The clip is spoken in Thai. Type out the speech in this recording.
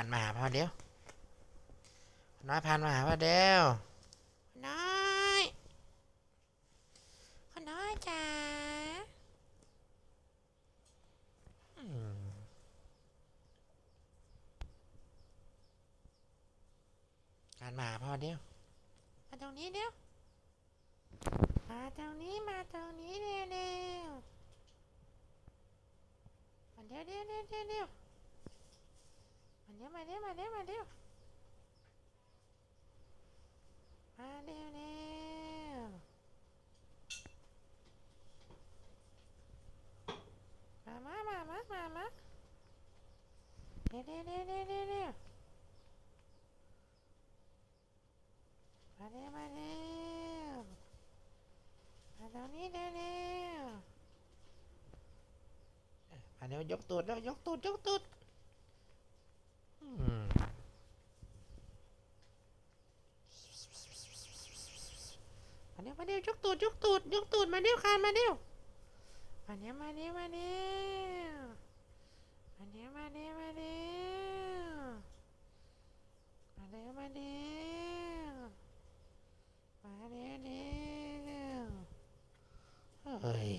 ผ่านมาหาพ่อเดียวน้อยผ่านมาหาพ่อเดียวน้อยพ่อน้อยจ๋าอืมผ่านมาหาพ่อเดียว มาตรงนี้เดียว มาตรงนี้มาตรงนี้เร็วเร็วมาเดี๋ยวเดี๋ยวเดี๋ยวเดี๋ยวเดี๋ยว มาเร็วมาเร็วมาเร็วมาเร็วมาเร็วเร็วมามามามามามาเร็วเร็วเร็วเร็วเร็วเร็วมาเร็วมาเร็วมาตรงนี้เร็วเร็วเอ้ยมาเร็วยกตูดแล้วยกตูดยกตูด อืม มาเร็วมาเร็วยกตูดยกตูดยกตูดมาเร็วคานมาเร็วมาเนี้ยมาเนี้ยมาเนี้ยมาเนี้ยมาเนี้ยมาเนี้ยมาเนี้ยมาเนี้ยมาเนี้ยเนี้ยเฮ้ย